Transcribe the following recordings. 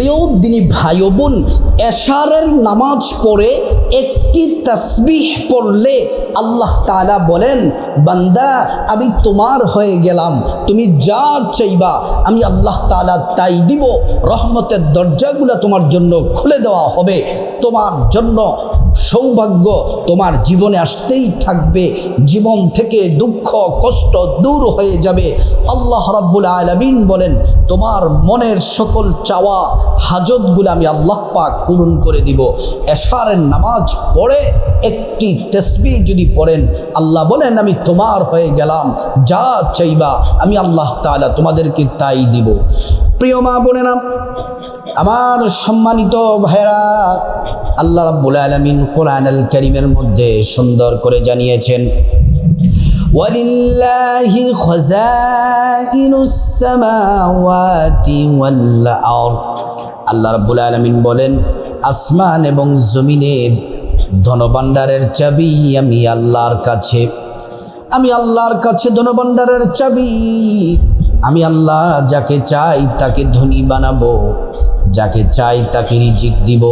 প্রিয় দিনী ভাই বোন এশারের নামাজ পড়ে একটি তসবিহ পড়লে আল্লাহ তালা বলেন, বান্দা, আমি তোমার হয়ে গেলাম, তুমি যা চাইবা, আমি আল্লাহ তাআলা তাই দিব, রহমতের দরজাগুলো তোমার জন্য খুলে দেওয়া হবে, তোমার জন্য সৌভাগ্য তোমার জীবনে আসতেই থাকবে, জীবন থেকে দুঃখ, কষ্ট দূর হয়ে যাবে। আল্লাহ রাব্বুল আলামিন বলেন তোমার মনের সকল চাওয়া হাজতগুলো আমি আল্লাহ পাক পূরণ করে দিব। এশারের নামাজ পড়ে একটি তসবি যদি পড়েন, আল্লাহ বলেন, আমি তোমার হয়ে গেলাম, যা চাইবা আমি আল্লাহ তাআলা তোমাদেরকে তাই দিব। প্রিয় মা বোনেরা, আমার সম্মানিত ভাইরা আল্লাহ রাব্বুল আলামিন কোরআন আল কারীমের মধ্যে সুন্দর করে জানিয়েছেন ولله خزائن السماوات والأرض আল্লাহ রাব্বুল আলামিন বলেন আসমান এবং জমিনের ধনভাণ্ডারের চাবি আমি আল্লাহর কাছে আমি আল্লাহর কাছে ধনভাণ্ডারের চাবি আমি আল্লাহ যাকে চাই তাকে ধনী বানাবো যাকে চাই তাকে রিজিক দিব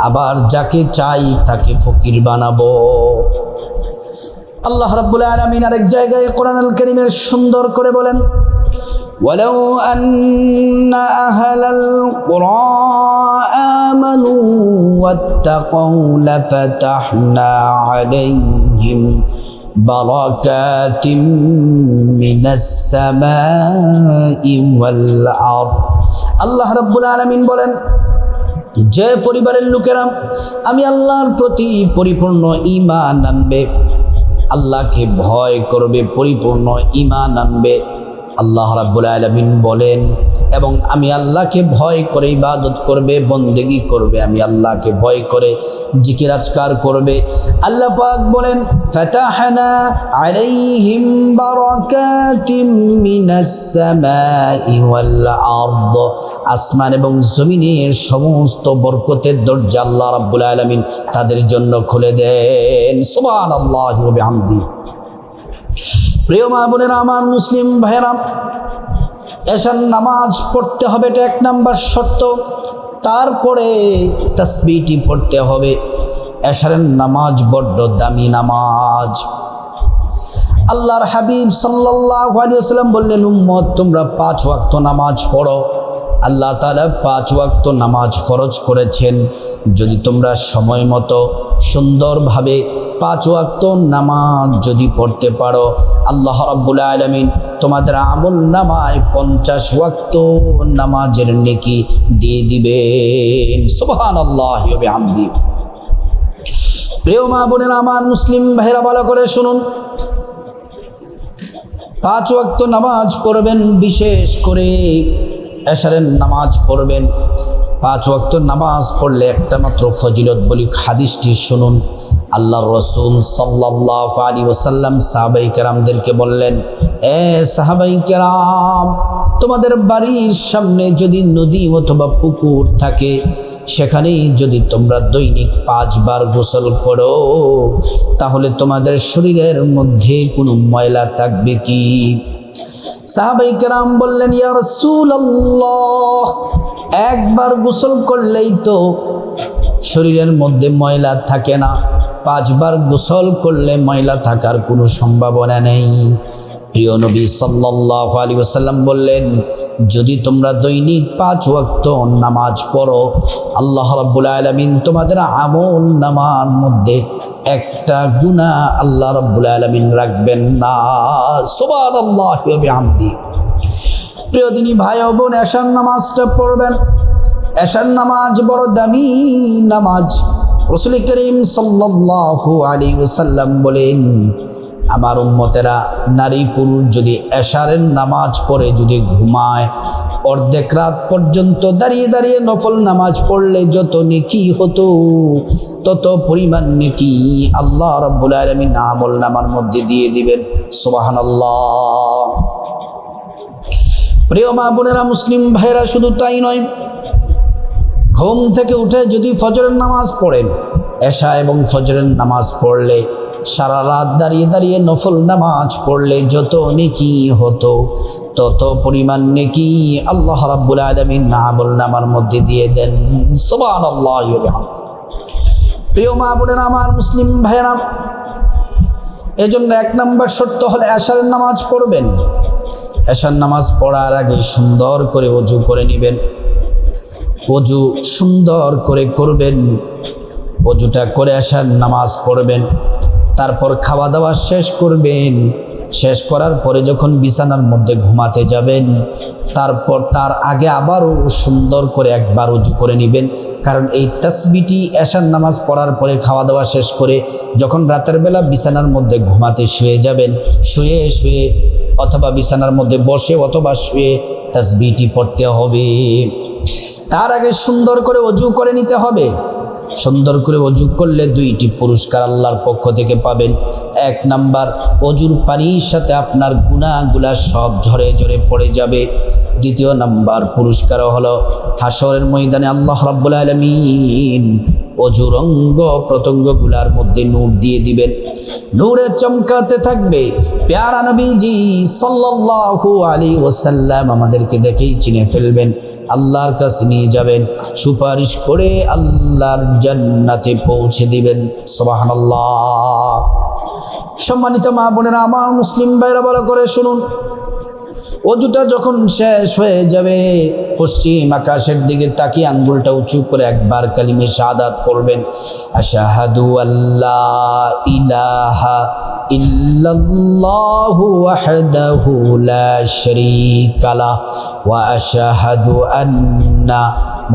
আবার যাকে চাই তাকে ফকির বানাবো আল্লাহ রাব্বুল আলামিন আরেক জায়গায় কোরআন আল কারীমের সুন্দর করে বলেন ولو أن أهل القرى آمنوا واتقوا لفتحنا عليهم بركات من السماء والأرض আল্লাহ রাব্বুল আলামিন বলেন যে পরিবারের লোকেরা আমি আল্লাহর প্রতি পরিপূর্ণ ঈমান আনবে আল্লাহকে ভয় করবে পরিপূর্ণ ইমান আনবে। আল্লাহ রাব্বুল আলামিন বলেন এবং আমি আল্লাহকে ভয় করে ইবাদত করবে, বন্দেগি করবে। আমি আল্লাহকে ভয় করে জিকির আজকার করবে। আল্লাহ পাক বলেন, ফাতাহনা আলাইহিম বারাকাতিম মিনাস সামাই ওয়াল আরদ। আসমান এবং জমিনের সমস্ত বরকতের দরজা আল্লাহ রাব্বুল আলামিন তাদের জন্য খুলে দেন। সুবহানাল্লাহি ওয়া বিহামদি। প্রিয় মা বোনেরা, আমার মুসলিম ভাইরাম এসান নামাজ পড়তে হবে এটা এক নাম্বার শর্ত। তারপরে তসবিটি পড়তে হবে। এশারের নামাজ বড্ড দামি নামাজ। আল্লাহর হাবিব সাল্লাল্লাহু আলাইহি ওয়াসাল্লাম বললেন, উম্মত, তোমরা পাঁচ ওয়াক্ত নামাজ পড়ো। আল্লাহ তালা পাঁচ ওয়াক্ত নামাজ ফরজ করেছেন। যদি তোমরা সময় মতো সুন্দরভাবে পাঁচ ওয়াক্ত নামাজ যদি পড়তে পারো, আল্লাহ রাব্বুল আলামিন তোমাদের আমল নামায় পঞ্চাশ ওয়াক্ত নামাজের নেকি দিয়ে দিবেন। সুবহানাল্লাহি ওয়া বিহামদি। প্রিয় মা বোনেরা, আমার মুসলিম ভাইরা, ভালো করে শুনুন। পাঁচ ওয়াক্ত নামাজ পড়বেন, বিশেষ করে এশারের নামাজ পড়বেন। পাঁচ ওয়াক্ত নামাজ পড়লে একটা মাত্র ফজিলত বলি হাদিসটি শুনুন। আল্লাহ রসুল সাল্লাহ আলী ওসাল্লাম সাহাবাই কেরামদেরকে বললেন, এ সাহাবাই কেরাম, তোমাদের বাড়ির সামনে যদি নদী অথবা পুকুর থাকে, সেখানেই যদি তোমরা দৈনিক পাঁচবার গোসল করো, তাহলে তোমাদের শরীরের মধ্যে কোনো ময়লা থাকবে কি? সাহাবাই কেরাম বললেন, ইয়া আল্লাহ একবার গোসল করলেই তো শরীরের মধ্যে ময়লা থাকে না। পাঁচবার গোসল করলে ময়লা থাকার কোনো সম্ভাবনা নেই। প্রিয় নবী আলাইহি ওয়াসাল্লাম বললেন, যদি তোমরা দৈনিক পাঁচ ওয়াক্ত নামাজ পড়ো, আল্লাহ রাব্বুল আলামিন তোমাদের আমল নামার মধ্যে একটা গুনাহ আল্লাহ রাব্বুল আলামিন রাখবেন না। সুবহানাল্লাহি ওয়া বিহামদি। প্রিয় দিনী ভাই বোন, এশার নামাজটা পড়বেন। এশার নামাজ বড় দামি নামাজ। রসুল করিম সাল্লাল্লাহু আলাইহি ওয়াসাল্লাম বলেন, আমার উম্মতেরা নারী পুরুষ যদি এশারের নামাজ পড়ে, যদি ঘুমায়, অর্ধেক রাত পর্যন্ত দাঁড়িয়ে দাঁড়িয়ে নফল নামাজ পড়লে যত নেকি হতো, তত পরিমাণ নেকি আল্লাহ রব্বুল আলমী আমল নামার মধ্যে দিয়ে দিবেন। সুবহানাল্লাহ। প্রিয় মা বোনেরা, মুসলিম ভাইরা শুধু তাই নয় ঘুম থেকে উঠে যদি ফজরের নামাজ পড়েন, এশা এবং ফজরের নামাজ পড়লে, সারা রাত দাঁড়িয়ে দাঁড়িয়ে নফল নামাজ পড়লে যত নেকি হতো, তত পরিমাণ নেকি আল্লাহ রাব্বুল আলামিন আমল নামার মধ্যে দিয়ে দেন। ওয়া বিহামদিহি। প্রিয় মা বোনের, আমার মুসলিম ভাইয়েরা, এজন্য এক নম্বর শর্ত হলে এশারের নামাজ পড়বেন। এশার নামাজ পড়ার আগে সুন্দর করে অজু করে নেবেন। অজু সুন্দর করে করবেন অজুটা করে আসার নামাজ পড়বেন, তারপর খাওয়া দাওয়া শেষ করবেন, শেষ করার পরে যখন বিছানার মধ্যে ঘুমাতে যাবেন, তারপর তার আগে আবারও সুন্দর করে একবার উজু করে নেবেন, কারণ এই তসবিটি এশার নামাজ পড়ার পরে খাওয়া দাওয়া শেষ করে যখন রাতের বেলা বিছানার মধ্যে ঘুমাতে শুয়ে যাবেন, শুয়ে শুয়ে অথবা বিছানার মধ্যে বসে অথবা শুয়ে তসবিটি পড়তে হবে। তার আগে সুন্দর করে অজু করে নিতে হবে। সুন্দর করে অজু করলে দুইটি পুরস্কার আল্লাহর পক্ষ থেকে পাবেন। এক নাম্বার, অজুর পানির সাথে আপনার গুণাগুলা সব ঝরে ঝরে পড়ে যাবে। দ্বিতীয় নাম্বার পুরস্কার হলো হাসরের ময়দানে আল্লাহ রাব্বুল আলমিন অজুর অঙ্গ প্রত্যঙ্গগুলার মধ্যে নূর দিয়ে দিবেন। নূরে চমকাতে থাকবে। প্যারা নবীজি সাল্লাল্লাহু আলাইহি ওয়াসাল্লাম আমাদেরকে দেখেই চিনে ফেলবেন। আল্লাহর কাছে নিয়ে যাবেন, সুপারিশ করে আল্লাহর জান্নাতে পৌঁছে দিবেন। সুবহানাল্লাহ। সম্মানিত মা বোনেরা, আমার মুসলিম ভাইরা বলা করে শুনুন। অজুটা যখন শেষ হয়ে যাবে পশ্চিম আকাশের দিকে তাকিয়ে আঙ্গুলটা উঁচু করে একবার কালিমে শাহাদাত পড়বেন। আশাহাদু আল্লাহ ইলাহা ইল্লাল্লাহু ওয়াহদাহু লা শারীকা লাহ ওয়া আশহাদু আন্না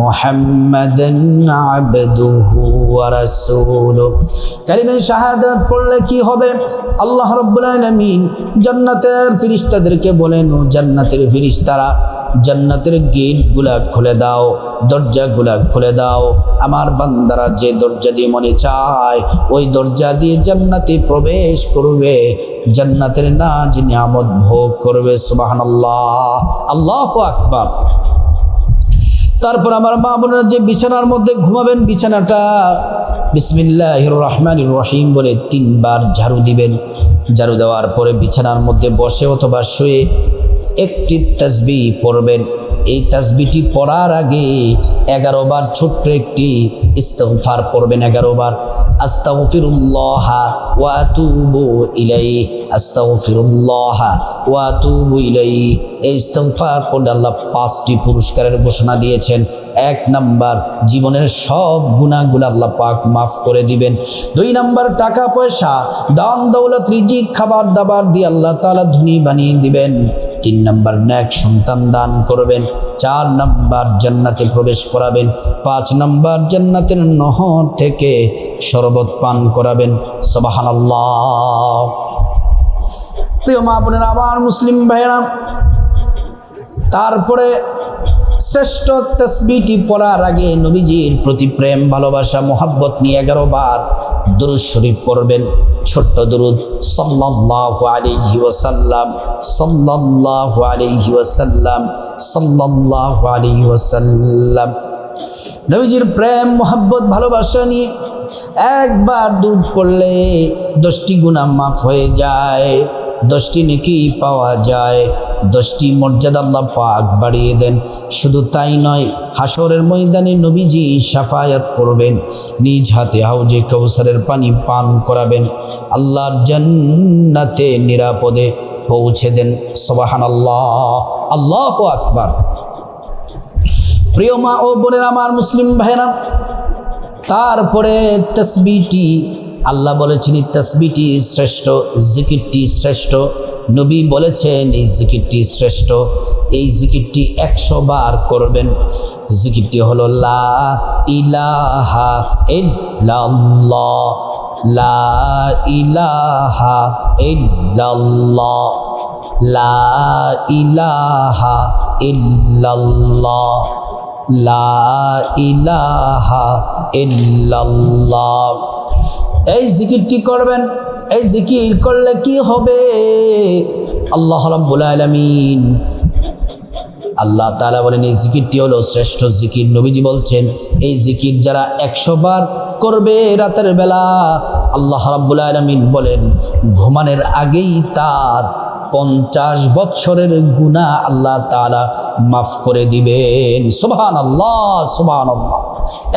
মুহাম্মাদান আবদুহু ওয়া রাসূলুহু কালিমে শাহাদাত পড়লে কি হবে? আল্লাহ রাব্বুল আলামিন জান্নাতের ফেরেশতাদেরকে বলেন জান্নাতের ফেরেশতারা জান্নাতের গেটগুলা খুলে দাও, দরজাগুলা খুলে দাও। আমার বান্দারা যে দরজা দিয়ে মনে চায়, ওই দরজা দিয়ে জান্নাতে প্রবেশ করবে। জান্নাতের নাজ নিয়ামত ভোগ করবে, সুবহানাল্লাহ। আল্লাহু আকবার। তারপর আমার মা বোনেরা যে বিছানার মধ্যে ঘুমাবেন, বিছানাটা বিসমিল্লাহ রহমান রহিম বলে তিনবার ঝাড়ু দিবেন। ঝাড়ু দেওয়ার পরে বিছানার মধ্যে বসে অথবা শুয়ে একটি তাসবি পড়বেন। এই তাসবিটি পড়ার আগে এগারো বার ছোট্ট একটি ইস্তফার পড়বেন এগারো বার। আস্তাগফিরুল্লাহ ওয়া আতুবু ইলাই আস্তাগফিরুল্লাহ ওয়া আতুবু ইলাই এই ইস্তফার পড়লে আল্লাহ পাঁচটি পুরস্কারের ঘোষণা দিয়েছেন। এক নাম্বার জীবনের সব গুণাগুলো আল্লাহ পাক মাফ করে দিবেন। দুই নাম্বার টাকা, পয়সা, দান, দৌলত, রিজিক, খাবার দাবার দিয়ে আল্লাহ তাআলা ধনী বানিয়ে দিবেন। তিন নাম্বার ন্যাক সন্তান দান করবেন। চার নাম্বার জান্নাতে প্রবেশ করাবেন। পাঁচ নাম্বার জান্নাতের নহর থেকে শরবত পান করাবেন। সবাহানাল্লাহ। প্রিয় মা বোনের, আমার মুসলিম ভাইয়েরা, তারপরে শ্রেষ্ঠ তসবিটি পড়ার আগে নবীজির প্রতি প্রেম, ভালোবাসা, মোহাব্বত নিয়ে এগারো বার দুরুদ শরীফ পড়বেন। ছোট্ট দুরুদ, সাল্লাল্লাহু আলাইহি ওয়াসাল্লাম, সাল্লাল্লাহু আলাইহি ওয়াসাল্লাম, সাল্লাল্লাহু আলাইহি ওয়াসাল্লাম। নবীজির প্রেম, মোহাব্বত, ভালোবাসা নিয়ে একবার দুধ পড়লে দশটি গুণা মাফ হয়ে যায়, দশটি নেকি পাওয়া যায় দশটি মর্যাদা আল্লাহ পাক বাড়িয়ে দেন। শুধু তাই নয় হাসরের ময়দানে নবীজি সাফায়াত করবেন, নিজ হাতে হাউজে কৌসারের পানি পান করাবেন, আল্লাহর জান্নাতে নিরাপদে পৌঁছে দেন। সবাহান আল্লাহ আল্লাহ আকবার। প্রিয় মা ও বোনের আমার মুসলিম ভাইরা তারপরে তসবিটি, আল্লাহ বলেছেন তসবিটি শ্রেষ্ঠ, জিকিরটি শ্রেষ্ঠ। নবী বলেছেন, এই জিকিরটি শ্রেষ্ঠ। এই জিকিরটি একশো বার করবেন। জিকিরটি হলো, লা ইলাহা ইল্লাল্লাহ। লা ইলাহা ইল্লাল্লাহ। লা ইলাহা ইল্লাল্লাহ। লা ইলাহা ইল্লাল্লাহ। এই জিকিরটি করবেন। এই জিকির করলে কি হবে? আল্লাহ রাব্বুল আলামিন। আল্লাহ তাআলা বলেন, এই জিকিরটি হলো শ্রেষ্ঠ জিকির। নবীজি বলছেন, এই জিকির যারা একশো বার করবে রাতের বেলা, আল্লাহ রাব্বুল আলামিন বলেন, ঘুমানোর আগেই তার পঞ্চাশ বৎসরের গুণা আল্লাহ তালা মাফ করে দিবেন। সুবহান আল্লাহ সুবহান আল্লাহ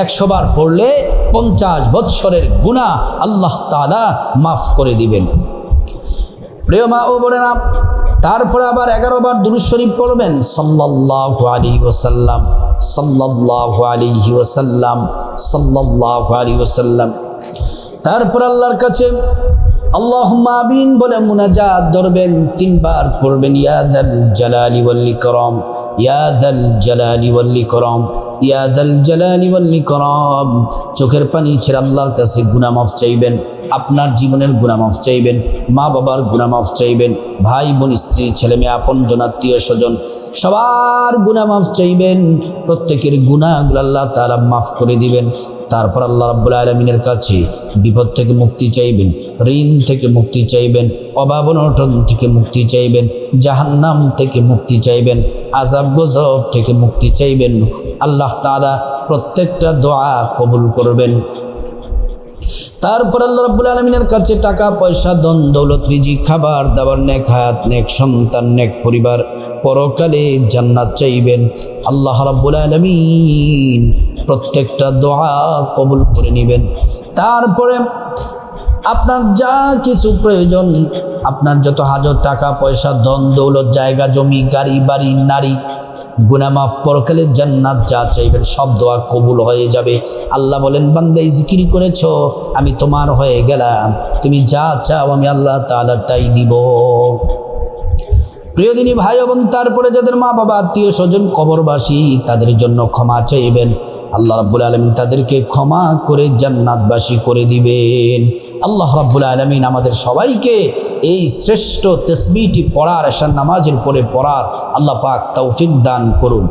একশো বার পড়লে পঞ্চাশ বৎসরের গুণা আল্লাহ তালা মাফ করে দিবেন। প্রিয় মা ও বোনেরা, তারপরে আবার এগারো বার দুরুদ শরীফ পড়বেন। সাল্লাল্লাহু আলাইহি ওয়াসাল্লাম, সাল্লাল্লাহু আলাইহি ওয়াসাল্লাম, সাল্লাল্লাহু আলাইহি ওয়াসাল্লাম। তারপর আল্লাহর কাছে আল্লাহ আমিন বলে মুনাজাত ধরবেন। তিনবার পড়বেন ইয়াদ ইয়াদাল জালালি ওয়াল ইকরাম ইয়াদাল জালালি ওয়াল ইকরাম ইয়াদাল জালালি চোখের পানি ছেড়ে আল্লাহর কাছে গুনাহ মাফ চাইবেন, আপনার জীবনের গুনামাফ চাইবেন মা বাবার গুনামাফ চাইবেন ভাই বোন স্ত্রী ছেলে মেয়ে আপন জন আত্মীয় স্বজন সবার গুণা মাফ চাইবেন, প্রত্যেকের গুণাগুলো আল্লাহ তারা মাফ করে দিবেন। তারপর আল্লাহ রাব্বুল আলমিনের কাছে বিপদ থেকে মুক্তি চাইবেন, ঋণ থেকে মুক্তি চাইবেন, অভাব অনটন থেকে মুক্তি চাইবেন, জাহান্নাম থেকে মুক্তি চাইবেন আজাব গজব থেকে মুক্তি চাইবেন। আল্লাহ তারা প্রত্যেকটা দোয়া কবুল করবেন। তারপর আল্লাহ রাব্বুল আলমিনের কাছে টাকা, পয়সা দন দৌলত রিজি খাবার, দাবার, নেক হায়াত, নেক সন্তান, নেক পরিবার পরকালে জান্নাত চাইবেন। আল্লাহ রাব্বুল আলমিন প্রত্যেকটা দোয়া কবুল করে নেবেন। তারপরে আপনার যা কিছু প্রয়োজন, আপনার যত হাজার টাকা, পয়সা, ধন, দৌলত, জায়গা, জমি, গাড়ি, বাড়ি, নারী গুনামাফ পরকালে জান্নাত যা চাইবেন সব দোয়া কবুল হয়ে যাবে। আল্লাহ বলেন, বান্দাই, জিকির করেছ, আমি তোমার হয়ে গেলাম। তুমি যা চাও, আমি আল্লাহ তালা তাই দিব। প্রিয়দিনী ভাই বোন, তারপরে যাদের মা বাবা আত্মীয় স্বজন কবরবাসী, তাদের জন্য ক্ষমা চাইবেন। আল্লাহ রাব্বুল আলমিন তাদেরকে ক্ষমা করে জান্নাতবাসী করে দিবেন। আল্লাহ রাব্বুল আলমিন আমাদের সবাইকে এই শ্রেষ্ঠ তসবিটি পড়ার এসান নামাজের পরে পড়ার আল্লাহ পাক তৌফিক দান করুন।